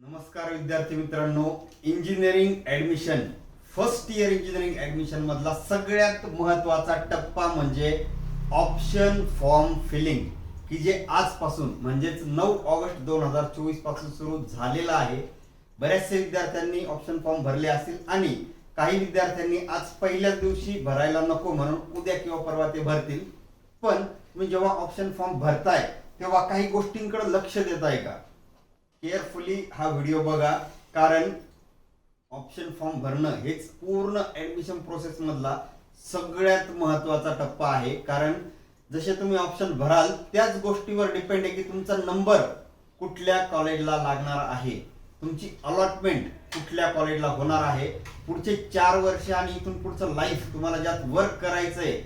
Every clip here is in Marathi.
नमस्कार विद्यार्थी मित्रांनो. Engineering admission first year engineering admission मधला सगळ्यात महत्त्वाचा टप्पा म्हणजे ऑप्शन फॉर्म फिलिंग की जे आजपासून म्हणजेच नऊ ऑगस्ट दोन हजार चोवीसपासून सुरू झालेला आहे. बऱ्याचशे विद्यार्थ्यांनी ऑप्शन फॉर्म भरले असतील आणि काही विद्यार्थ्यांनी आज पहिल्याच दिवशी भरायला नको म्हणून उद्या किंवा परवा ते भरतील. पण तुम्ही जेव्हा ऑप्शन फॉर्म भरताय तेव्हा काही गोष्टींकडे लक्ष देताय का? केअरफुली हा व्हिडिओ बघा. कारण ऑप्शन फॉर्म भरणं हेच पूर्ण ॲडमिशन प्रोसेसमधला सगळ्यात महत्त्वाचा टप्पा आहे. कारण जसे तुम्ही ऑप्शन भराल त्याच गोष्टीवर डिपेंड आहे की तुमचा नंबर कुठल्या कॉलेजला लागणार आहे. तुमची अलॉटमेंट कुठल्या कॉलेजला होणार आहे. पुढचे चार वर्ष आणि इथून पुढचं लाईफ तुम्हाला ज्यात वर्क करायचंय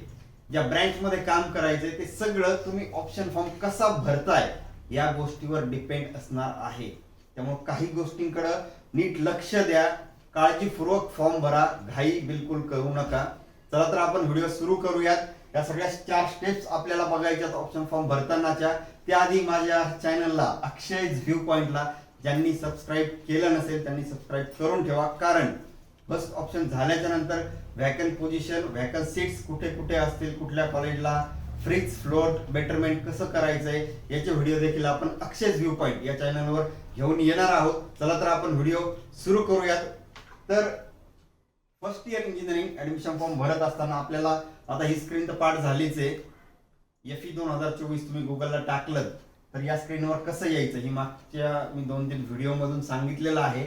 ज्या ब्रँचमध्ये काम करायचंय ते सगळं तुम्ही ऑप्शन फॉर्म कसा भरताय या गोष्टीवर डिपेंड असणार आहे. त्यामुळे काही गोष्टींकडे नीट लक्ष द्या. काळजीपूर्वक फॉर्म भरा. घाई बिलकुल करू नका. चला तर आपण व्हिडिओ सुरू करूयात. या सगळ्या चार स्टेप्स आपल्याला बघायच्यात ऑप्शन फॉर्म भरतानाच्या. त्याआधी माझ्या चॅनलला अक्षय व्ह्यू पॉईंटला ज्यांनी सबस्क्राईब केलं नसेल त्यांनी सबस्क्राईब करून ठेवा. कारण बस ऑप्शन झाल्याच्यानंतर व्हॅकन पोझिशन व्हॅकन सीट्स कुठे कुठे असतील कुठल्या कॉलेजला फ्रीज फ्लोट बेटरमेंट कसं करायचं आहे याचे व्हिडिओ देखील आपण अक्षय व्ह्यू पॉईंट या चॅनलवर घेऊन येणार आहोत. चला तर आपण व्हिडिओ सुरू करूयात. तर first year engineering admission form भरत असताना आपल्याला आता ही स्क्रीन तर पाठ झालीच आहे. एफ दोन हजार चोवीस तुम्ही गुगलला टाकलं तर या स्क्रीनवर कसं यायचं ही मागच्या मी दोन तीन व्हिडिओमधून सांगितलेलं आहे.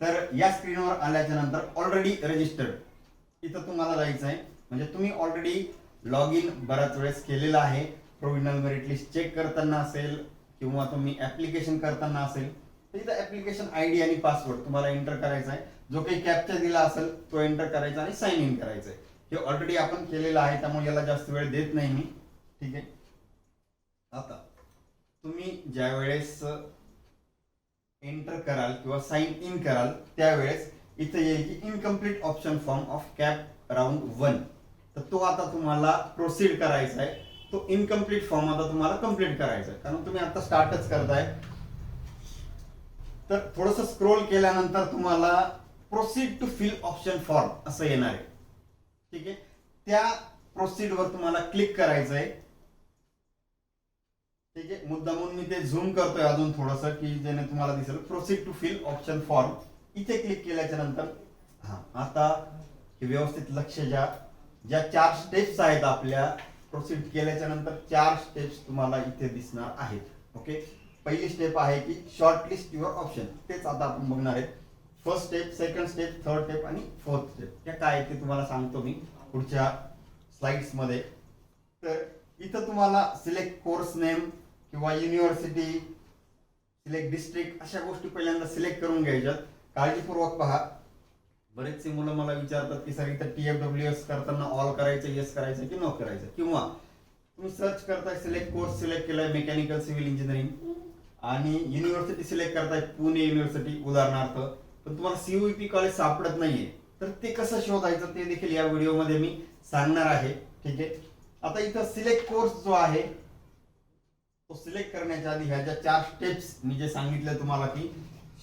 तर या स्क्रीनवर आल्याच्यानंतर ऑलरेडी रजिस्टर्ड इथं तुम्हाला जायचं आहे म्हणजे तुम्ही ऑलरेडी लॉग इन बऱ्याच वेळेस केलेलं आहे. प्रोव्हिजनल मेरिट लिस्ट चेक करताना असेल किंवा तुम्ही ऍप्लिकेशन करताना असेल तर इथं ऍप्लिकेशन आय डी आणि पासवर्ड तुम्हाला एंटर करायचा आहे. जो काही कॅप्चा दिला असेल तो एंटर करायचा आणि साइन इन करायचं आहे. हे ऑलरेडी आपण केलेलं आहे त्यामुळे याला जास्त वेळ देत नाही मी. ठीक आहे? आता तुम्ही ज्या वेळेस एंटर कराल किंवा साइन इन कराल त्यावेळेस इथं येईल की incomplete option form of CAP round one तर तो आता तुम्हाला प्रोसीड करायचा आहे. तो इनकम्प्लीट फॉर्म आता तुम्हाला कंप्लीट करायचा आहे. कारण तुम्ही आता स्टार्टच करताय. तर थोडस स्क्रोल केल्यानंतर तुम्हाला proceed to fill option form असं येणार आहे. ठीक आहे? त्या प्रोसीडवर तुम्हाला क्लिक करायचं आहे. ठीक आहे? मुद्दामून मी ते झूम करतोय अजून थोडस की ज्याने तुम्हाला दिसेल. Proceed to fill option form इथे क्लिक केल्याच्यानंतर हा आता व्यवस्थित लक्ष द्या. ज्या चार स्टेप्स आहेत आपल्या प्रोसीड केल्याच्यानंतर चार स्टेप्स तुम्हाला इथे दिसणार आहेत. ओके पहिली स्टेप आहे की शॉर्ट लिस्ट युअर ऑप्शन तेच आता आपण बघणार आहेत. First step second step third step आणि फोर्थ स्टेप त्या काय आहे ते तुम्हाला सांगतो मी पुढच्या स्लाइड्समध्ये तर इथं तुम्हाला सिलेक्ट कोर्स नेम किंवा युनिव्हर्सिटी सिलेक्ट डिस्ट्रिक्ट अशा गोष्टी पहिल्यांदा सिलेक्ट करून घ्यायच्यात. काळजीपूर्वक पहा. बरेचसे मुलं मला विचारतात की सर इथं टी एफ डब्ल्यू एस करताना ऑल करायचं येस करायचं की नो करायचं? किंवा तुम्ही सर्च करताय सिलेक्ट कोर्स सिलेक्ट केलाय मेकॅनिकल सिव्हिल इंजिनिअरिंग आणि युनिव्हर्सिटी सिलेक्ट करताय पुणे युनिव्हर्सिटी उदाहरणार्थ. पण तुम्हाला सीयूपी कॉलेज सापडत नाहीये. तर ते कसं शोधायचं ते देखील या व्हिडिओमध्ये मी सांगणार आहे. ठीक आहे? आता इथं सिलेक्ट कोर्स जो आहे तो सिलेक्ट करण्याच्या आधी ह्या ज्या चार स्टेप्स मी जे सांगितलं तुम्हाला की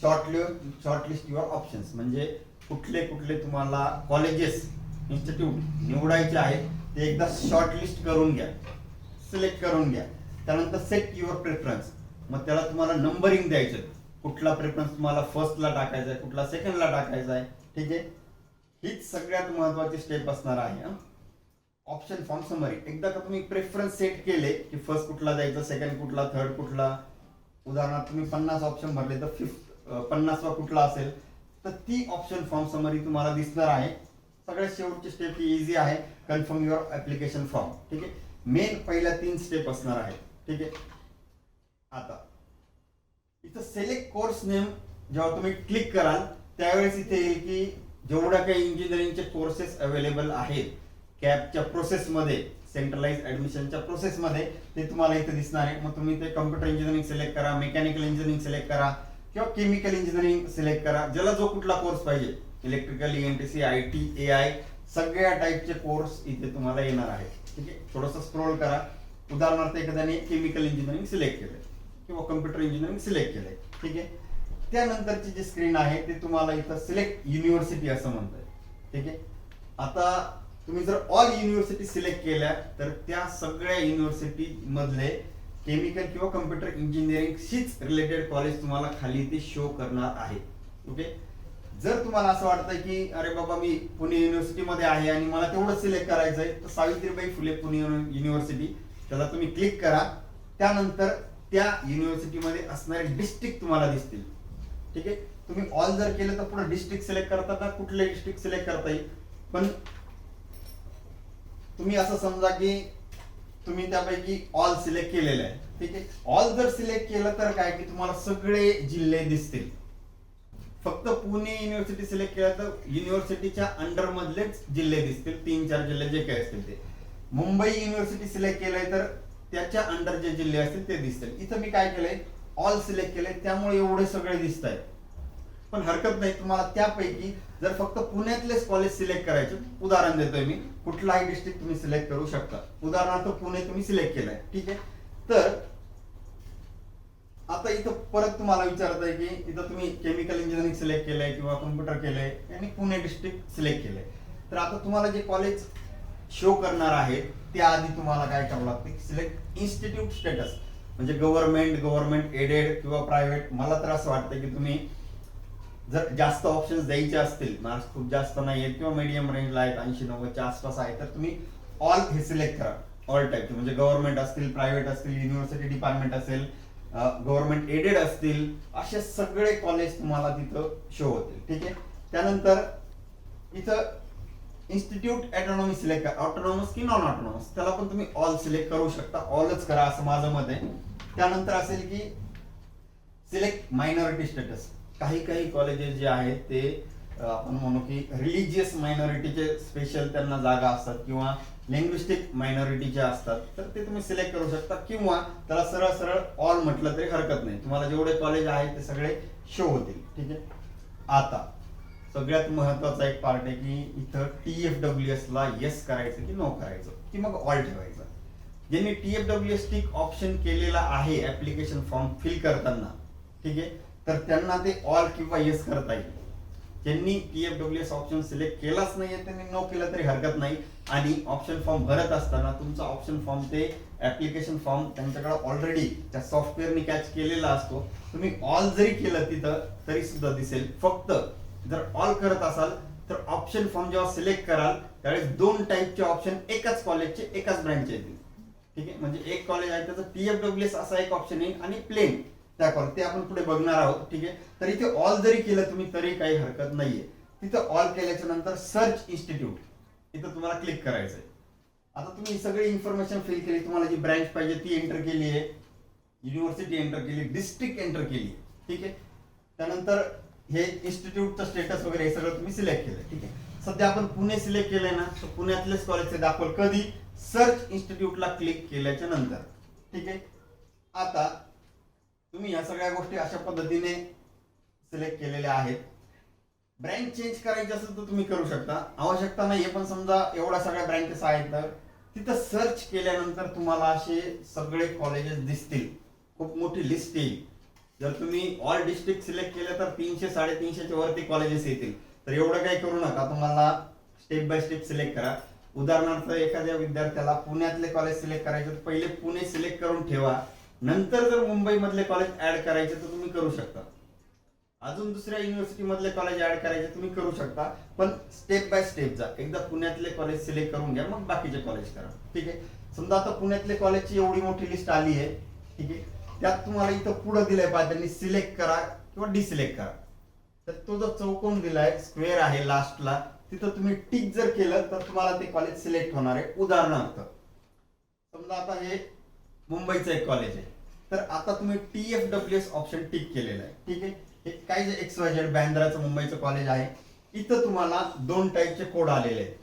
short short list your options म्हणजे कुठले कुठले तुम्हाला कॉलेजेस इन्स्टिट्यूट निवडायचे आहेत ते एकदा शॉर्ट लिस्ट करून घ्या. सिलेक्ट करून घ्या. त्यानंतर सेट युअर प्रेफरन्स मग त्याला तुम्हाला नंबरिंग द्यायचं. कुठला प्रेफरन्स तुम्हाला फर्स्टला टाकायचा आहे कुठला सेकंडला टाकायचा आहे. ठीक आहे? हीच सगळ्यात महत्वाची स्टेप असणार आहे ऑप्शन फॉर्म समरी एकदा का तुम्ही प्रेफरन्स सेट केले की फर्स्ट कुठला द्यायचा सेकंड कुठला थर्ड कुठला? उदाहरणार्थ तुम्ही पन्नास ऑप्शन भरले तर फिफ्थ पन्नासवा कुठला असेल? तर ती ऑप्शन फॉर्म समरी तुम्हाला दिसणार आहे. सगळ्यात शेवटची स्टेप ही इझी आहे. कन्फर्म युअर ऍप्लिकेशन फॉर्म ठीक आहे? मेन पहिल्या तीन स्टेप असणार आहे ठीक आहे? आता इथं सिलेक्ट कोर्स नेम जेव्हा तुम्ही क्लिक कराल त्यावेळेस इथे येईल की जेवढ्या काही इंजिनिअरिंगचे कोर्सेस अवेलेबल आहेत कॅबच्या प्रोसेसमध्ये सेंट्रलाइज ऍडमिशनच्या प्रोसेसमध्ये ते तुम्हाला इथे दिसणार आहे. मग तुम्ही ते कम्प्युटर इंजिनिअरिंग सिलेक्ट करा मेकॅनिकल इंजिनिअरिंग सिलेक्ट करा. किंवा केमिकल इंजिनिअरिंग सिलेक्ट करा. ज्याला जो कुठला कोर्स पाहिजे. Electrical ENTC I T A I सगळ्या टाईपचे कोर्स इथे तुम्हाला येणार आहे ठीक आहे? थोडंसं स्क्रोल करा. उदाहरणार्थ एखाद्याने केमिकल इंजिनिअरिंग सिलेक्ट केलंय किंवा कम्प्युटर इंजिनिअरिंग सिलेक्ट केलंय. ठीक आहे? त्यानंतरची जी स्क्रीन आहे ते तुम्हाला इथं सिलेक्ट युनिव्हर्सिटी असं म्हणतंय. ठीक आहे? आता तुम्ही जर ऑल युनिव्हर्सिटी सिलेक्ट केल्या तर त्या सगळ्या युनिव्हर्सिटी मधले केमिकल किंवा कम्प्युटर इंजिनिअरिंगशीच रिलेटेड कॉलेज तुम्हाला खाली ते शो करणार आहे. ओके जर तुम्हाला असं वाटतं की अरे बाबा मी पुणे युनिव्हर्सिटीमध्ये आहे आणि मला तेवढं सिलेक्ट करायचं आहे तर सावित्रीबाई फुले पुणे युनि- युनिव्हर्सिटी त्याला तुम्ही क्लिक करा. त्यानंतर त्या युनिव्हर्सिटीमध्ये असणारे डिस्ट्रिक्ट तुम्हाला दिसतील. ठीक आहे? तुम्ही ऑल जर केलं तर पुढे डिस्ट्रिक्ट सिलेक्ट करताना कुठले डिस्ट्रिक्ट सिलेक्ट करता येईल? पण तुम्ही असं समजा की तुम्ही त्यापैकी ऑल सिलेक्ट केलेलं आहे. ठीक आहे? ऑल जर सिलेक्ट केलं तर काय की तुम्हाला सगळे जिल्हे दिसतील. फक्त पुणे युनिव्हर्सिटी सिलेक्ट केलं तर युनिव्हर्सिटीच्या अंडर मधलेच जिल्हे दिसतील. तीन चार जिल्हे जे काही असतील ते. मुंबई युनिव्हर्सिटी सिलेक्ट केलंय तर त्याच्या अंडर जे जिल्हे असतील ते दिसतील. इथं मी काय केलंय? ऑल सिलेक्ट केलंय. त्यामुळे एवढे सगळे दिसत आहेत पण हरकत नाही तुम्हाला त्यापैकी जर फक्त पुण्यातलेच कॉलेज सिलेक्ट करायचे उदाहरण देतोय मी कुठलाही डिस्ट्रिक्ट तुम्ही सिलेक्ट करू शकता. उदाहरणार्थ पुणे तुम्ही सिलेक्ट केलंय ठीक आहे? तर आता इथं परत तुम्हाला विचारत आहे की इथं तुम्ही केमिकल इंजिनिअरिंग सिलेक्ट केलंय किंवा कम्प्युटर केलंय आणि पुणे डिस्ट्रिक्ट सिलेक्ट केलंय. तर आता तुम्हाला जे कॉलेज शो करणार आहे त्याआधी तुम्हाला काय करावं लागतं? सिलेक्ट इन्स्टिट्यूट स्टेटस म्हणजे गव्हर्नमेंट गव्हर्नमेंट एडेड किंवा प्रायव्हेट मला तर असं वाटतं की तुम्ही जर जास्त ऑप्शन्स द्यायचे असतील मार्क्स खूप जास्त नाही आहेत किंवा मीडियम रेंजला आहेत ऐंशी नव्वदच्या आसपास आहे तर तुम्ही ऑल हे सिलेक्ट करा. ऑल टाईपचे म्हणजे गव्हर्नमेंट असतील प्रायव्हेट असतील युनिव्हर्सिटी डिपार्टमेंट असेल गव्हर्नमेंट एडेड असतील असे सगळे कॉलेज तुम्हाला तिथं शो होतील. ठीक आहे? त्यानंतर इथं इन्स्टिट्यूट ऑटोनॉमी सिलेक्ट करा. ऑटोनॉमस की नॉन ऑटोनॉमस त्याला पण तुम्ही ऑल सिलेक्ट करू शकता. ऑलच करा असं माझं मत आहे. त्यानंतर असेल की सिलेक्ट मायनॉरिटी स्टेटस काही काही कॉलेजेस जे आहेत ते आपण म्हणू की रिलिजियस मायनॉरिटीचे स्पेशल त्यांना जागा असतात किंवा लिंग्विस्टिक मायनॉरिटीचे असतात तर ते तुम्ही सिलेक्ट करू शकता किंवा त्याला सरळ सरळ ऑल म्हटलं तरी हरकत नाही. तुम्हाला जेवढे कॉलेज आहेत ते सगळे शो होतील. ठीक आहे? आता सगळ्यात महत्त्वाचा एक पार्ट आहे की इथं टी एफ डब्ल्यू एस ला येस करायचं की नो करायचं की मग ऑल ठेवायचं. ज्यांनी T F W S tick option केलेला आहे ऍप्लिकेशन फॉर्म फिल करताना ठीक आहे? तर त्यांना ते ऑल किंवा येस करता येईल. त्यांनी P F W S option select केलाच नाहीये त्यांनी नो केलं तरी हरकत नाही. आणि ऑप्शन फॉर्म भरत असताना तुमचा ऑप्शन फॉर्म ते ऍप्लिकेशन फॉर्म त्यांच्याकडे ऑलरेडी त्या सॉफ्टवेअरने कॅच केलेला असतो. तुम्ही ऑल जरी केलं तिथं तरी सुद्धा दिसेल. फक्त जर ऑल करत असाल तर ऑप्शन फॉर्म जेव्हा सिलेक्ट कराल त्यावेळेस दोन टाईपचे ऑप्शन एकाच कॉलेजचे एकाच ब्रँचचे येतील. ठीक आहे? म्हणजे एक कॉलेज आहे त्याचं पी एफ डब्ल्यू एस असा एक ऑप्शन येईल आणि प्लेन त्या ते आपण पुढे बघणार आहोत ठीक आहे? तर इथे ऑल जरी केलं तुम्ही तरी काही हरकत नाहीये. तिथं ऑल केल्याच्यानंतर सर्च इन्स्टिट्यूट इथं तुम्हाला क्लिक करायचंय. आता तुम्ही सगळी इन्फॉर्मेशन फिल केली तुम्हाला जी ब्रँच पाहिजे ती एंटर केली आहे. युनिव्हर्सिटी एंटर केली डिस्ट्रिक्ट एंटर केली ठीक आहे? त्यानंतर हे इन्स्टिट्यूटचं स्टेटस वगैरे हे सगळं तुम्ही सिलेक्ट केलं ठीक आहे? सध्या आपण पुणे सिलेक्ट केलंय ना तर पुण्यातलेच कॉलेजचे दाखवल कधी? सर्च इन्स्टिट्यूटला क्लिक केल्याच्यानंतर ठीक आहे? आता तुम्ही या सगळ्या गोष्टी अशा पद्धतीने सिलेक्ट केलेल्या आहेत. ब्रँच चेंज करायची असेल तर तुम्ही करू शकता. आवश्यकता नाहीये पण समजा एवढ्या सगळ्या ब्रँचेस आहेत तर तिथं सर्च केल्यानंतर तुम्हाला असे सगळे कॉलेजेस दिसतील. खूप मोठी लिस्ट येईल. जर तुम्ही ऑल डिस्ट्रिक्ट सिलेक्ट केले तर तीनशे साडेतीनशेच्या वरती कॉलेजेस येतील. तर एवढं काही करू नका. तुम्हाला स्टेप बाय स्टेप सिलेक्ट करा. उदाहरणार्थ एखाद्या विद्यार्थ्याला पुण्यातले कॉलेज सिलेक्ट करायचे तर पहिले पुणे सिलेक्ट करून ठेवा. नंतर जर मुंबई मधले कॉलेज ऍड करायचे तर तुम्ही करू शकता. अजून दुसऱ्या युनिव्हर्सिटी मधले कॉलेज ऍड करायचे तुम्ही करू शकता. पण स्टेप बाय स्टेप जा. एकदा पुण्यातले कॉलेज सिलेक्ट करून घ्या मग बाकीचे कॉलेज करा. ठीक आहे? समजा आता पुण्यातले कॉलेजची एवढी मोठी लिस्ट आली आहे. ठीक आहे? त्यात तुम्हाला इथं पुढं दिलंय पाहिजे त्यांनी सिलेक्ट करा किंवा डिसिलेक्ट करा. तर तो जो चौकोन दिलाय स्क्वेअर आहे लास्टला तिथं तुम्ही टिक जर केलं तर तुम्हाला ते कॉलेज सिलेक्ट होणार आहे. उदाहरणार्थ समजा आता हे मुंबईचं एक कॉलेज आहे. तर आता तुम्ही T F W S option tick केलेलं आहे. ठीक आहे? हे काय जे एक्स वाय झेड बँद्राचं मुंबईचं कॉलेज आहे. इथं तुम्हाला दोन टाईपचे कोड आलेले आहेत.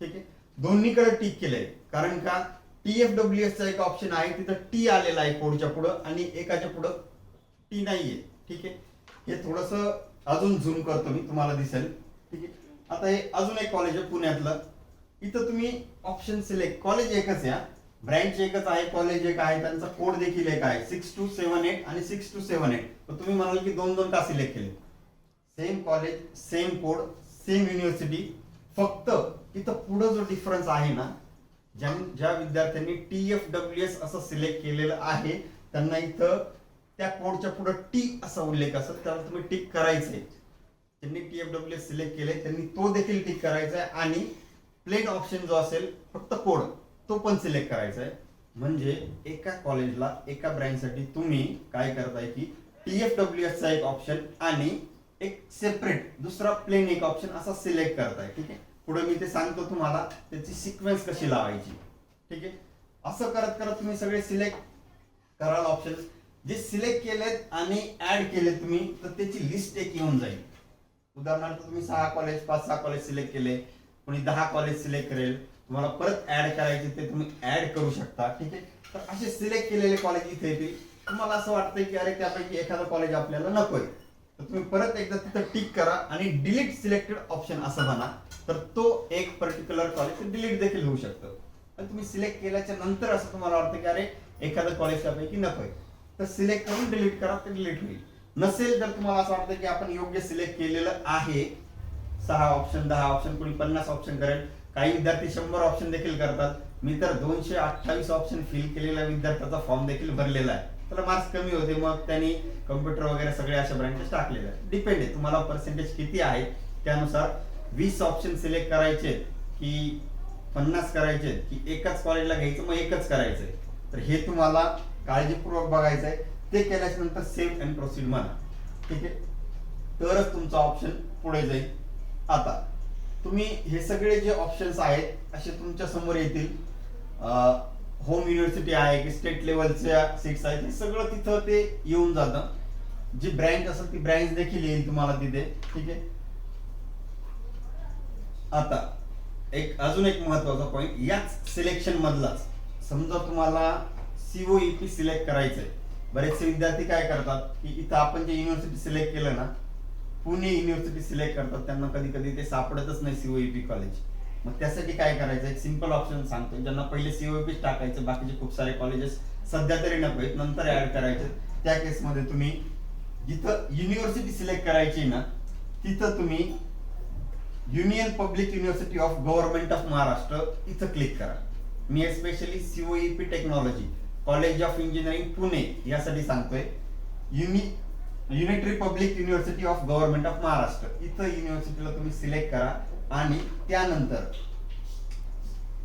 ठीक आहे? दोन्हीकडे टिक केले कारण का? टी एफ डब्ल्यू एसचा एक ऑप्शन आहे तिथं टी आलेला आहे कोडच्या पुढं आणि एकाच्या पुढं टी नाहीये. ठीक आहे? हे थोडस अजून झूम करतो मी तुम्हाला दिसेल. ठीक आहे? आता हे अजून एक कॉलेज आहे पुण्यातलं. इथं तुम्ही ऑप्शन सिलेक्ट कॉलेज एकच या ब्रँच एकच आहे कॉलेज एक आहे त्यांचा कोड देखील एक आहे सिक्स टू सेवन एट आणि सिक्स टू सेवन एट तुम्ही म्हणाल की दोन दोन का सिलेक्ट केले? Same college same code same university फक्त इथं पुढं जो डिफरन्स आहे ना ज्या ज्या विद्यार्थ्यांनी टी एफ डब्ल्यू एस असं सिलेक्ट केलेलं आहे त्यांना इथं त्या कोडच्या पुढं टी असा उल्लेख असेल त्याला तुम्ही टिक करायचे त्यांनी T F W S select केले त्यांनी तो देखील टिक करायचा आहे आणि प्लेन ऑप्शन जो असेल फक्त कोड तो पण सिलेक्ट करायचा आहे. म्हणजे एका कॉलेजला एका ब्रँचसाठी तुम्ही काय करताय की टी एफ डब्ल्यू एसचा एक ऑप्शन आणि एक सेपरेट दुसरा प्लेन एक ऑप्शन असा सिलेक्ट करताय. ठीक आहे? पुढे मी ते सांगतो तुम्हाला त्याची सिक्वेन्स कशी लावायची. ठीक आहे? असं करत करत तुम्ही सगळे सिलेक्ट कराल ऑप्शन जे सिलेक्ट केलेत आणि ऍड केले तुम्ही तर त्याची लिस्ट एक येऊन जाईल. उदाहरणार्थ तुम्ही सहा कॉलेज पाच सहा कॉलेज सिलेक्ट केले. कोणी दहा कॉलेज सिलेक्ट करेल. तुम्हाला परत ऍड करायचे ते तुम्ही ऍड करू शकता. ठीक आहे? तर असे सिलेक्ट केलेले कॉलेज इथे येतील. तुम्हाला असं वाटतंय की अरे त्यापैकी एखादं कॉलेज आपल्याला नकोय. तर तुम्ही परत एकदा तिथं टिक करा आणि डिलीट सिलेक्टेड ऑप्शन असं म्हणा. तर तो एक पर्टिक्युलर कॉलेज डिलीट देखील होऊ शकतं. आणि तुम्ही सिलेक्ट केल्याच्यानंतर असं तुम्हाला वाटतं की अरे एखादं कॉलेज त्यापैकी नकोय. तर सिलेक्ट करून डिलीट करा ते डिलीट होईल. नसेल तर तुम्हाला असं वाटतं की आपण योग्य सिलेक्ट केलेलं आहे. सहा ऑप्शन दहा ऑप्शन कोणी पन्नास ऑप्शन करेल. काही विद्यार्थी शंभर ऑप्शन देखील करतात. मी तर दोनशे अठ्ठावीस ऑप्शन फिल केलेल्या विद्यार्थ्याचा फॉर्म देखील भरलेला आहे. त्याला मार्क्स कमी होते मग त्यांनी कम्प्युटर वगैरे सगळे अशा ब्रँचेस टाकलेले आहेत. डिपेंड आहे तुम्हाला पर्सेंटेज किती आहे त्यानुसार वीस ऑप्शन सिलेक्ट करायचे की पन्नास करायचे की एकाच कॉलेजला घ्यायचं मग एकच करायचंय. तर हे तुम्हाला काळजीपूर्वक बघायचं आहे ते केल्याच्यानंतर सेव्ह अँड प्रोसीड म्हणा. ठीक आहे? तरच तुमचा ऑप्शन पुढे जाईल. आता तुम्ही हे सगळे जे ऑप्शन्स आहेत असे तुमच्यासमोर येतील. होम युनिव्हर्सिटी आहे की स्टेट लेवलच्या सीट्स आहेत हे सगळं तिथं ते येऊन जातं. जी ब्रँच असेल ती ब्रँच देखील येईल तुम्हाला तिथे ठीक आहे? आता एक अजून एक महत्त्वाचा पॉईंट याच सिलेक्शन मधलाच समजा तुम्हाला सीओईपी सिलेक्ट करायचंय. बरेचसे विद्यार्थी काय करतात की इथं आपण जे युनिव्हर्सिटी सिलेक्ट केलं ना पुणे युनिव्हर्सिटी सिलेक्ट करतात त्यांना कधी कधी ते सापडतच नाही सीओईपी कॉलेज मग त्यासाठी काय करायचं? एक सिंपल ऑप्शन सांगतो ज्यांना पहिले सीओईपी टाकायचं बाकीचे खूप सारे कॉलेजेस सध्या तरी नको आहेत नंतर ऍड करायचे. त्या केसमध्ये तुम्ही जिथं युनिव्हर्सिटी सिलेक्ट करायची ना तिथं तुम्ही union public university of government of Maharashtra इथं क्लिक करा. मी especially COEP technology college of engineering Pune यासाठी सांगतोय. Uni unitary public university of government of Maharashtra. इथं युनिव्हर्सिटीला तुम्ही सिलेक्ट करा आणि त्यानंतर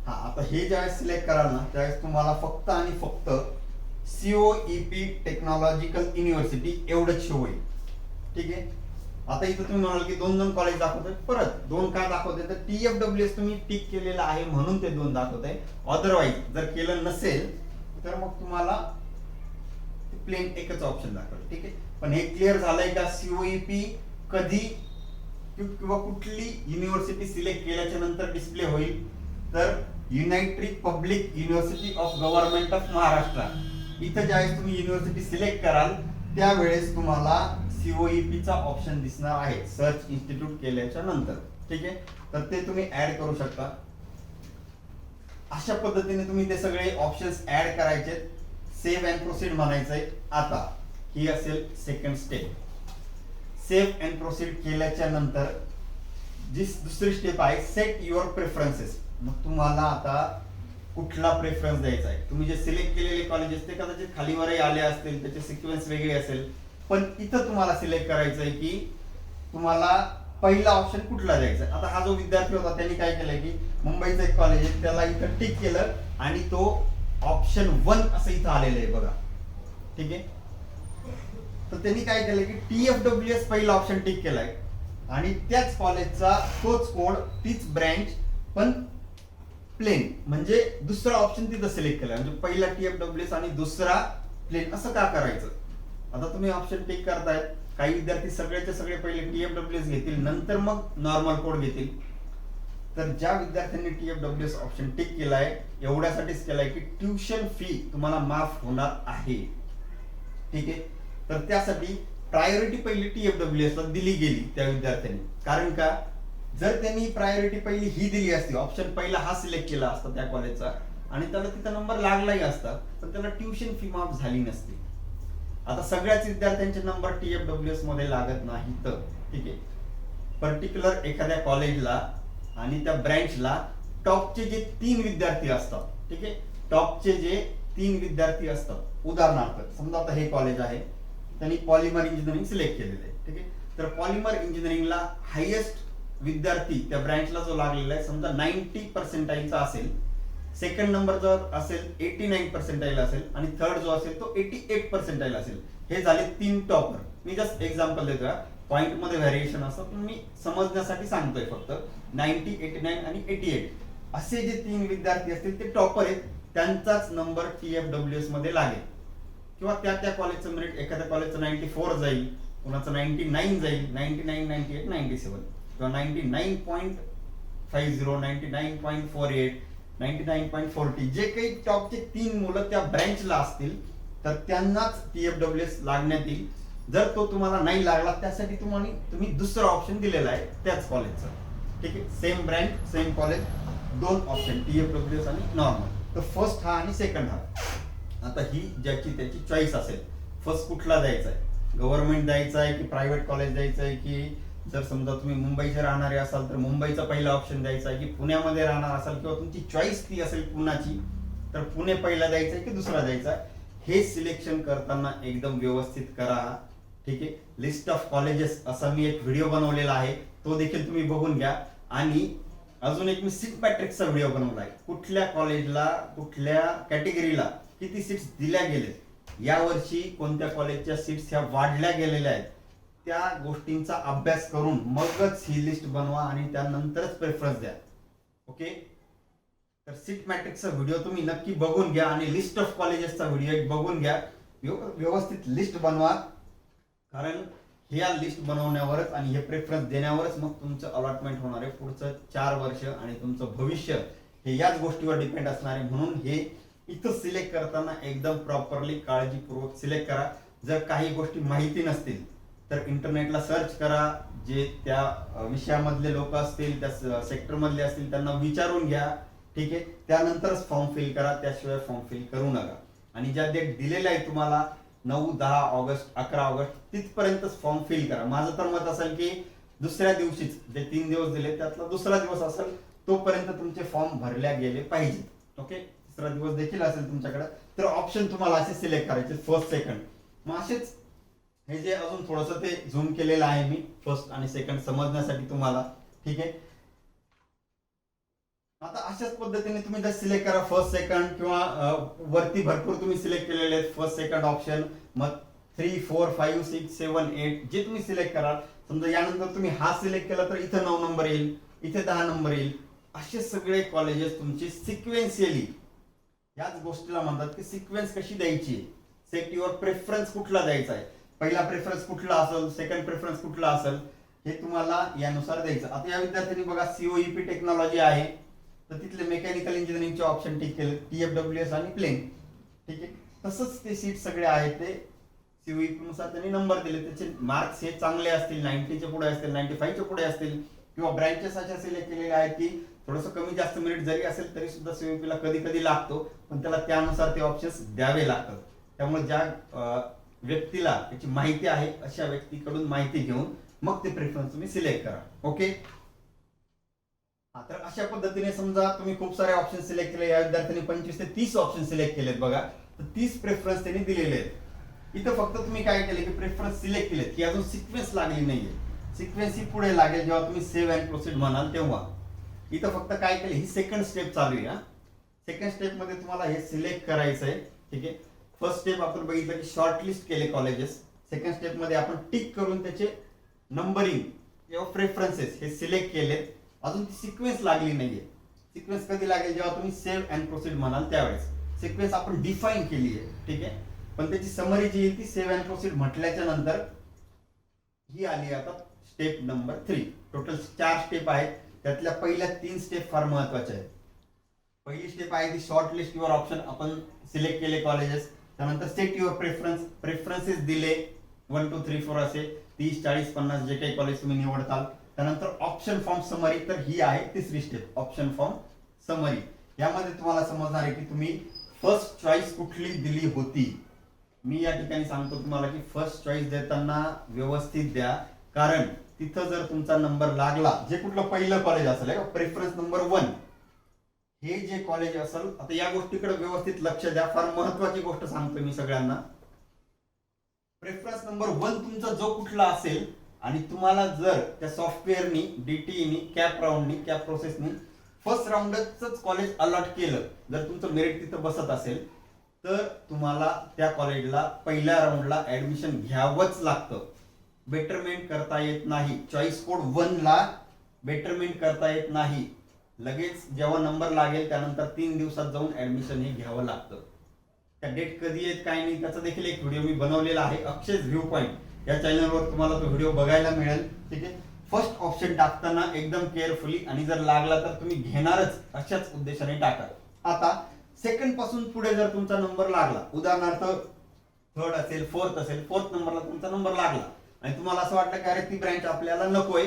हा आता हे ज्यावेळेस सिलेक्ट कराल ना त्यावेळेस तुम्हाला फक्त आणि फक्त सीओईपी टेक्नॉलॉजिकल युनिव्हर्सिटी एवढंच शो होईल. ठीक आहे? आता इथं तुम्ही म्हणाल की दोन दोन कॉलेज दाखवतोय परत दोन का दाखवते तर टी एफ डब्ल्यू एस तुम्ही टिक केलेलं आहे म्हणून ते दोन दाखवत आहे अदरवाईज जर केलं नसेल तर मग तुम्हाला प्लेन एकच ऑप्शन दाखवलं ठीक आहे? पण हे क्लिअर झालंय का? सीओईपी कधी किंवा कुठली युनिव्हर्सिटी सिलेक्ट केल्याच्यानंतर डिस्प्ले होईल? तर united public university of government of Maharashtra इथं ज्यावेळेस तुम्ही युनिव्हर्सिटी सिलेक्ट कराल त्यावेळेस तुम्हाला सीओईपी चा ऑप्शन दिसणार आहे सर्च इन्स्टिट्यूट केल्याच्यानंतर. ठीक आहे? तर ते तुम्ही ऍड करू शकता. अशा पद्धतीने तुम्ही ते सगळे ऑप्शन्स ऍड करायचे सेव्ह अँड प्रोसीड म्हणायचंय आता. ही असेल second step save and proceed केल्याच्यानंतर जी दुसरी स्टेप आहे सेट युअर प्रेफरन्सेस मग तुम्हाला आता कुठला प्रेफरन्स द्यायचा आहे? तुम्ही जे सिलेक्ट केलेले कॉलेजेस ते कदाचित खालीवरही आले असतील त्याचे सिक्वेन्स वेगळे असेल. पण इथं तुम्हाला सिलेक्ट करायचं आहे की तुम्हाला पहिला ऑप्शन कुठला द्यायचा आता हा जो विद्यार्थी होता त्यांनी काय केलंय की मुंबईचं एक कॉलेज आहे त्याला इथं टिक केलं आणि तो ऑप्शन वन असं इथं आलेलं आहे बघा. ठीक आहे? तर त्यांनी काय केलं की टी एफ डब्ल्यू एस पहिला ऑप्शन टिक केलाय. आणि त्याच कॉलेजचा तोच कोड तीच ब्रँच पण प्लेन म्हणजे दुसरा ऑप्शन तिथं सिलेक्ट केला म्हणजे पहिला टी एफ डब्ल्यू एस आणि दुसरा प्लेन असं का करायचं? आता तुम्ही ऑप्शन टिक करतायत. काही विद्यार्थी सगळ्याचे सगळे पहिले टी एफ डब्ल्यू एस घेतील. नंतर मग नॉर्मल कोड घेतील. तर ज्या विद्यार्थ्यांनी T F W S option tick केलाय एवढ्यासाठीच केलाय की ट्युशन फी तुम्हाला माफ होणार आहे. ठीक आहे? तर त्यासाठी प्रायोरिटी पहिली टी एफ डब्ल्यू एस ला दिली गेली त्या विद्यार्थ्यांनी. कारण का? जर त्यांनी प्रायोरिटी पहिली ही दिली असती ऑप्शन पहिला हा सिलेक्ट केला असता त्या कॉलेजचा आणि त्याला तिथं नंबर लागलाही असता तर त्याला ट्युशन फी माफ झाली नसती. आता सगळ्याच विद्यार्थ्यांचे नंबर टी एफ डब्ल्यू एसमध्ये लागत नाही तर ठीक आहे? पर्टिक्युलर एखाद्या कॉलेजला आणि त्या ब्रँचला टॉपचे जे तीन विद्यार्थी असतात ठीक आहे? टॉपचे जे तीन विद्यार्थी असतात उदाहरणार्थ समजा आता हे कॉलेज आहे त्यांनी पॉलिमर इंजिनिअरिंग सिलेक्ट केलेलं आहे ठीक आहे? तर पॉलिमर इंजिनिअरिंगला हायेस्ट विद्यार्थी त्या ब्रँचला जो लागलेला आहे समजा नाईन्टी पर्सेंटाईलचा असेल सेकंड नंबर जर असेल एटी नाईन पर्सेंटाईल असेल आणि थर्ड जो असेल तो एटी एट पर्सेंटाईल असेल. हे झाले तीन टॉपर मी जस्ट एक्झाम्पल देतो पॉईंटमध्ये व्हॅरिएशन असतं पण मी समजण्यासाठी सांगतोय फक्त. नाईन्टी एटी नाईन आणि एटी एट असे जे तीन विद्यार्थी असतील ते टॉपर आहेत. त्यांचाच नंबर टी एफ डब्ल्यू एसमध्ये लागेल. किंवा त्या त्या कॉलेजचं मेरिट एखाद्या कॉलेजचं नाईन्टी फोर जाईल कुणाचं नाईन्टी नाईन जाईल ninety nine ninety eight ninety seven किंवा ninety nine point five zero ninety nine point four eight ninety nine point forty जे काही टॉपचे तीन मुलं त्या ब्रँचला असतील तर त्यांनाच टी एफ डब्ल्यू एस लागण्यात येईल. जर तो तुम्हाला नाही लागला त्यासाठी तुम्हाला तुम्ही दुसरा ऑप्शन दिलेला आहे त्याच कॉलेजचं ठीक आहे? सेम ब्रँड सेम कॉलेज दोन option T F W S आणि नॉर्मल तर फर्स्ट हा आणि सेकंड हा. आता ही ज्याची त्याची चॉईस असेल. फर्स्ट कुठला द्यायचा आहे? गव्हर्नमेंट द्यायचा आहे की प्रायव्हेट कॉलेज द्यायचं आहे की जर समजा तुम्ही मुंबईचे राहणारे असाल तर मुंबईचा पहिला ऑप्शन द्यायचा आहे की पुण्यामध्ये राहणार असाल किंवा तुमची चॉईस ती असेल पुण्याची तर पुणे पहिला द्यायचा आहे की दुसरा द्यायचा आहे? हे सिलेक्शन करताना एकदम व्यवस्थित करा. ठीक आहे? लिस्ट ऑफ कॉलेजेस असा मी एक व्हिडिओ बनवलेला आहे. तो देखील तुम्ही बघून घ्या. आणि अजून एक मी सीट मॅट्रिक्सचा व्हिडिओ बनवला आहे. कुठल्या कॉलेजला कुठल्या कॅटेगरीला किती सीट्स दिल्या गेलेत? यावर्षी कोणत्या कॉलेजच्या सीट्स ह्या वाढल्या गेलेल्या आहेत? त्या गोष्टींचा अभ्यास करून मगच ही लिस्ट बनवा आणि त्यानंतरच प्रेफरन्स द्या. ओके तर सीट मॅट्रिक्सचा व्हिडिओ तुम्ही नक्की बघून घ्या आणि लिस्ट ऑफ कॉलेजेसचा व्हिडिओ एक बघून घ्या. व्यव- व्यवस्थित लिस्ट बनवा. कारण ह्या लिस्ट बनवण्यावरच आणि हे प्रेफरन्स देण्यावरच मग तुमचं अलॉटमेंट होणार आहे. पुढचं चार वर्ष आणि तुमचं भविष्य हे याच गोष्टीवर डिपेंड असणार आहे. म्हणून हे इथं सिलेक्ट करताना एकदम प्रॉपरली काळजीपूर्वक सिलेक्ट करा. जर काही गोष्टी माहिती नसतील तर इंटरनेटला सर्च करा. जे त्या विषयामधले लोक असतील त्या सेक्टरमधले असतील त्यांना विचारून घ्या. ठीक आहे? त्यानंतरच फॉर्म फिल करा. त्याशिवाय फॉर्म फिल करू नका. आणि ज्या डेट दिलेल्या आहे तुम्हाला नऊ दहा ऑगस्ट अकरा ऑगस्ट तिथपर्यंतच फॉर्म फिल करा. माझं तर मत असेल की दुसऱ्या दिवशीच जे तीन दिवस दिले त्यातला दुसरा दिवस असेल तोपर्यंत तुमचे फॉर्म भरल्या गेले पाहिजेत. ओके तिसरा दिवस देखील असेल तुमच्याकडे तर ऑप्शन तुम्हाला असे सिलेक्ट करायचे फर्स्ट सेकंड मग असेच हे जे अजून थोडंसं ते झूम केलेलं आहे मी फर्स्ट आणि सेकंड समजण्यासाठी तुम्हाला. ठीक आहे? आता अशाच पद्धतीने तुम्ही जर सिलेक्ट करा फर्स्ट सेकंड किंवा वरती भरपूर तुम्ही सिलेक्ट केलेले आहेत. फर्स्ट सेकंड ऑप्शन मग three four five six seven eight जे तुम्ही सिलेक्ट कराल. समजा यानंतर तुम्ही हा सिलेक्ट केला तर इथं नऊ नंबर येईल. इथे दहा नंबर येईल. असे सगळे कॉलेजेस तुमचे सिक्वेन्सियली याच गोष्टीला म्हणतात की सिक्वेन्स कशी द्यायची? सेट युअर प्रेफरन्स कुठला द्यायचा आहे? पहिला प्रेफरन्स कुठला असेल? सेकंड प्रेफरन्स कुठला असेल? हे तुम्हाला यानुसार द्यायचं. आता या विद्यार्थ्यांनी बघा सीओईपी टेक्नॉलॉजी आहे. तर तिथले मेकॅनिकल इंजिनिअरिंगचे ऑप्शन ठीक केले. टी एफ डब्ल्यू एस आणि प्लेन ठीक आहे? तसंच ते सीट सगळे आहेत ते. सीओईपी नुसार त्यांनी नंबर दिले. त्याचे मार्क्स हे चांगले असतील. नाईन्टीच्या पुढे असतील नाईन्टी फाईव्हच्या पुढे असतील. किंवा ब्रँचेस अशा सिलेक्ट केलेले आहेत की थोडंसं कमी जास्त मेरिट जरी असेल तरी सुद्धा सीईपीला ला कधी कधी लागतो. पण त्याला त्यानुसार ते ऑप्शन्स द्यावे लागतात. त्यामुळे ज्या व्यक्तीला त्याची माहिती आहे अशा व्यक्तीकडून माहिती घेऊन मग ते प्रेफरन्स तुम्ही सिलेक्ट करा. ओके तर अशा पद्धतीने समजा तुम्ही खूप सारे ऑप्शन सिलेक्ट केले. या विद्यार्थ्यांनी पंचवीस ते तीस ऑप्शन सिलेक्ट केलेत बघा. तर तीस प्रेफरन्स त्यांनी दिलेले आहेत. इथं फक्त तुम्ही काय केले की प्रेफरन्स सिलेक्ट केलेत की अजून सिक्वेन्स लागली नाहीये. सिक्वेन्स ही पुढे लागेल जेव्हा तुम्ही सेव्ह अँड प्रोसीड म्हणाल तेव्हा. इथं फक्त काय केलं ही सेकंड स्टेप चालू आहे सेकंड स्टेपमध्ये तुम्हाला हे सिलेक्ट करायचं आहे. ठीक आहे? फर्स्ट स्टेप आपण बघितलं की शॉर्ट लिस्ट केले कॉलेजेस सेकंड स्टेपमध्ये आपण टिक करून त्याचे नंबरिंग किंवा प्रेफरन्सेस हे सिलेक्ट केलेत. अजून ती सिक्वेन्स लागली नाहीये. सिक्वेन्स कधी लागेल? जेव्हा तुम्ही सेव्ह अँड प्रोसीड म्हणाल त्यावेळेस. सिक्वेन्स आपण डिफाईन केली आहे ठीक आहे? पण त्याची समरी जी येईल ती सेव्ह अँड प्रोसीड म्हटल्याच्या नंतर ही आली आता स्टेप नंबर थ्री टोटल चार स्टेप आहेत. त्यातल्या पहिल्या तीन स्टेप फार महत्त्वाच्या आहेत. पहिली स्टेप आहे ती शॉर्ट लिस्ट युअर ऑप्शन आपण सिलेक्ट केले कॉलेजेस त्यानंतर सेट युअर प्रेफरन्स प्रेफरन्सेस दिले. वन टू थ्री फोर असे. तीस चाळीस पन्नास जे काही कॉलेज तुम्ही निवडताल. त्यानंतर ऑप्शन फॉर्म समरी तर ही आहे तिसरी स्टेप ऑप्शन फॉर्म समरी यामध्ये तुम्हाला समजणार आहे की तुम्ही फर्स्ट चॉईस कुठली दिली होती? मी या ठिकाणी सांगतो तुम्हाला की फर्स्ट चॉईस देताना व्यवस्थित द्या. कारण तिथं जर तुमचा नंबर लागला जे कुठलं पहिलं कॉलेज असेल प्रेफरन्स नंबर वन हे जे कॉलेज असेल आता या गोष्टीकडे व्यवस्थित लक्ष द्या. फार महत्वाची गोष्ट सांगतो मी सगळ्यांना. प्रेफरन्स नंबर वन तुमचा जो कुठला असेल आणि तुम्हाला जर त्या सॉफ्टवेअरनी डीटीईनी कॅप राऊंडनी कॅप प्रोसेसनी फर्स्ट राऊंडच कॉलेज अलॉट केलं जर तुमचं मेरिट तिथं बसत असेल तर तुम्हाला त्या कॉलेजला पहिल्या राऊंडला ऍडमिशन घ्यावंच लागतं. बेटरमेंट करता येत नाही. चॉईस कोड वनला बेटरमेंट करता येत नाही. लगेच जेव्हा नंबर लागेल त्यानंतर तीन दिवसात जाऊन ऍडमिशन हे घ्यावं लागतं. त्या डेट कधी आहेत काय नाही त्याचा देखील एक व्हिडिओ मी बनवलेला आहे. अक्षय व्ह्यू पॉईंट या चॅनलवर तुम्हाला तो व्हिडिओ बघायला मिळेल. ठीक आहे? फर्स्ट ऑप्शन टाकताना एकदम केअरफुली आणि जर लागला तर तुम्ही घेणारच अशाच उद्देशाने टाका. आता सेकंडपासून पुढे जर तुमचा नंबर लागला उदाहरणार्थ थर्ड असेल फोर्थ असेल फोर्थ नंबरला तुमचा नंबर लागला. आणि तुम्हाला असं वाटलं की अरे ती ब्रँच आपल्याला नकोय.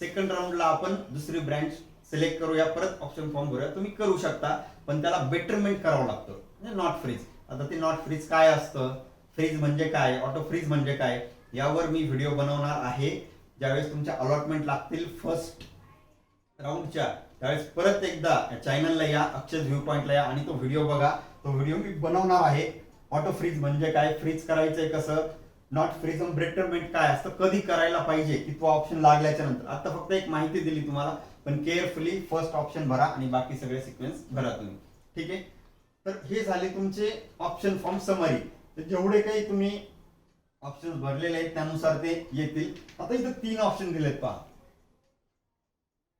सेकंड राऊंडला आपण दुसरी ब्रँच सिलेक्ट करूया. परत ऑप्शन फॉर्म भरूया. तुम्ही करू शकता पण त्याला बेटरमेंट करावं लागतं. म्हणजे नॉट फ्रीज आता ते नॉट फ्रीज काय असतं? फ्रीज म्हणजे काय? ऑटो फ्रीज म्हणजे काय? यावर मी व्हिडिओ बनवणार आहे. ज्यावेळेस तुमच्या अलॉटमेंट लागतील फर्स्ट राऊंडच्या त्यावेळेस परत एकदा चॅनलला या अक्षय व्ह्यू पॉईंटला या आणि तो व्हिडिओ बघा. तो व्हिडिओ मी बनवणार आहे. ऑटो फ्रीज म्हणजे काय? फ्रीज करायचंय कसं? नॉट फ्रीज ब्रेटरमेंट काय? असतं कधी करायला पाहिजे? की तो ऑप्शन लागल्याच्या नंतर. आता फक्त एक माहिती दिली तुम्हाला पण केअरफुली फर्स्ट ऑप्शन भरा आणि बाकी सगळे सिक्वेन्स भरा तुम्ही. ठीक आहे? तर हे झाले तुमचे ऑप्शन फॉर्म समरी तर जेवढे काही तुम्ही ऑप्शन भरलेले आहेत त्यानुसार ते येतील. आता इथं तीन ऑप्शन दिलेत पहा.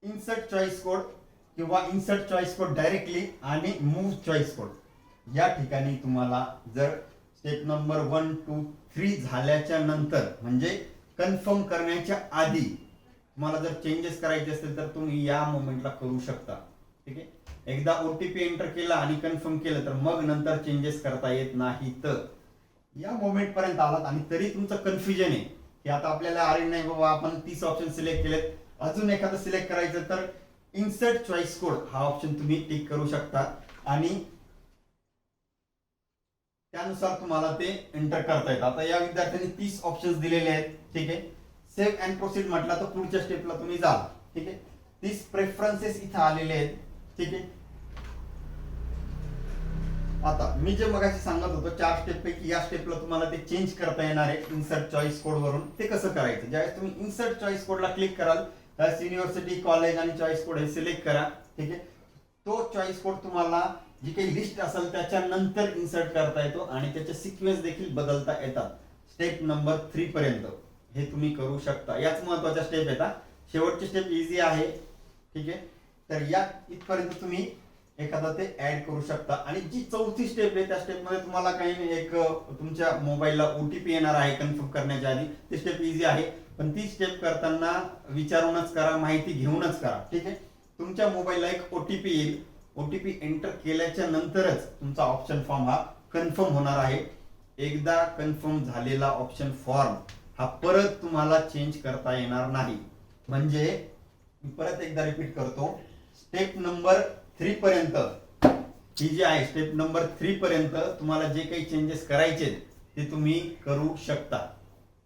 इन्सर्ट चॉईस कोड किंवा इन्सर्ट चॉईस कोड डायरेक्टली आणि मूव्ह चॉईस कोड या ठिकाणी तुम्हाला जर step number one two three झाल्याच्यानंतर म्हणजे कन्फर्म करण्याच्या आधी तुम्हाला जर चेंजेस करायचे असतील तर तुम्ही या मोमेंटला करू शकता. ठीक आहे? एकदा ओ टी पी एंटर केला आणि कन्फर्म केलं तर मग नंतर चेंजेस करता येत नाही तर या मोमेंट पर्यंत आलात आणि तरी तुमचं कन्फ्युजन आहे. की आता आपल्याला अरे नाही बाबा आपण तीस ऑप्शन सिलेक्ट केलेत. अजून एखादं सिलेक्ट करायचं तर इन्सर्ट चॉईस कोड हा ऑप्शन तुम्ही टिक करू शकता. आणि त्यानुसार तुम्हाला ते एंटर करता येतं. आता या विद्यार्थ्यांनी तीस ऑप्शन्स दिलेले आहेत. ठीक आहे? सेव्ह अँड प्रोसीड म्हटलं तर पुढच्या स्टेपला तुम्ही जा. ठीक आहे? तीस प्रेफरन्सेस इथं आलेले आहेत. ठीक आहे? आता मी जे मगाशी सांगत होतो चार स्टेप पैकी या स्टेपला तुम्हाला ते चेंज करता येणार आहे इन्सर्ट चॉईस कोड वरून. ते कसं करायचं? ज्यावेळेस तुम्ही इन्सर्ट चॉईस कोडला क्लिक कराल त्यावेळेस युनिव्हर्सिटी कॉलेज आणि चॉईस कोड हे सिलेक्ट करा ठीक आहे? तो चॉईस कोड तुम्हाला जी काही लिस्ट असेल त्याच्या नंतर इन्सर्ट करता येतो आणि त्याचे सिक्वेन्स देखील बदलता येतात. स्टेप नंबर थ्री पर्यंत. हे तुम्ही करू शकता. याच महत्त्वाच्या स्टेप येतात शेवटची स्टेप इझी आहे ठीक आहे? तर या इथपर्यंत तुम्ही एखादा ते ऍड करू शकता. आणि जी चौथी स्टेप आहे त्या स्टेपमध्ये तुम्हाला काही एक तुमच्या मोबाईलला ओटीपी येणार आहे कन्फर्म करण्याच्या आधी. ती स्टेप इझी आहे. पण ती स्टेप करताना विचारूनच करा माहिती घेऊनच करा. ठीक आहे? तुमच्या मोबाईलला एक ओटीपी येईल. ओटीपी एंटर केल्याच्या नंतरच तुमचा ऑप्शन फॉर्म हा कन्फर्म होणार आहे. एकदा कन्फर्म झालेला ऑप्शन फॉर्म हा परत तुम्हाला चेंज करता येणार नाही. म्हणजे मी परत एकदा रिपीट करतो. स्टेप नंबर थ्री पर्यंत. ही जी आहे स्टेप नंबर थ्री पर्यंत तुम्हाला जे काही चेंजेस करायचे ते तुम्ही करू शकता.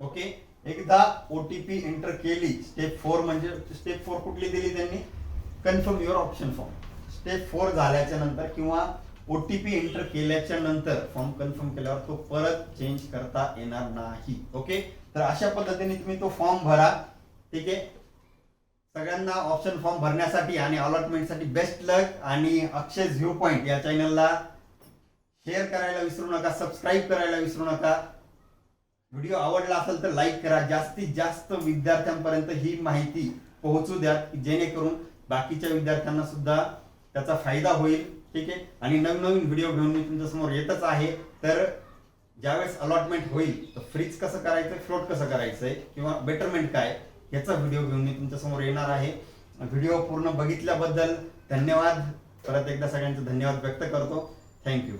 ओके एकदा ओटीपी एंटर केली स्टेप फोर म्हणजे स्टेप फोर कुठली दिली त्यांनी? Confirm your option form step four झाल्याच्यानंतर किंवा ओटीपी एंटर केल्याच्यानंतर फॉर्म कन्फर्म केल्यावर तो परत चेंज करता येणार नाही. ओके तर अशा पद्धतीने तुम्ही तो फॉर्म भरा. ठीक आहे? सगळ्यांना ऑप्शन फॉर्म भरण्यासाठी आणि अलॉटमेंटसाठी बेस्ट लक आणि अक्षय व्ह्यू पॉईंट या चॅनलला शेअर करायला विसरू नका सबस्क्राईब करायला विसरू नका. व्हिडिओ आवडला असेल तर लाईक करा. जास्तीत जास्त विद्यार्थ्यांपर्यंत ही माहिती पोहोचू द्या जेणेकरून बाकीच्या विद्यार्थ्यांना सुद्धा त्याचा फायदा होईल. ठीक आहे? आणि नवनवीन व्हिडिओ घेऊन मी तुमच्यासमोर येतच आहे. तर ज्यावेळेस अलॉटमेंट होईल तर फ्रीज कसं करायचं फ्लोट कसं करायचंय किंवा बेटरमेंट काय याचा व्हिडिओ घेऊन मी तुमच्यासमोर येणार आहे. व्हिडिओ पूर्ण बघितल्याबद्दल धन्यवाद. परत एकदा सगळ्यांचे धन्यवाद व्यक्त करतो. थँक्यू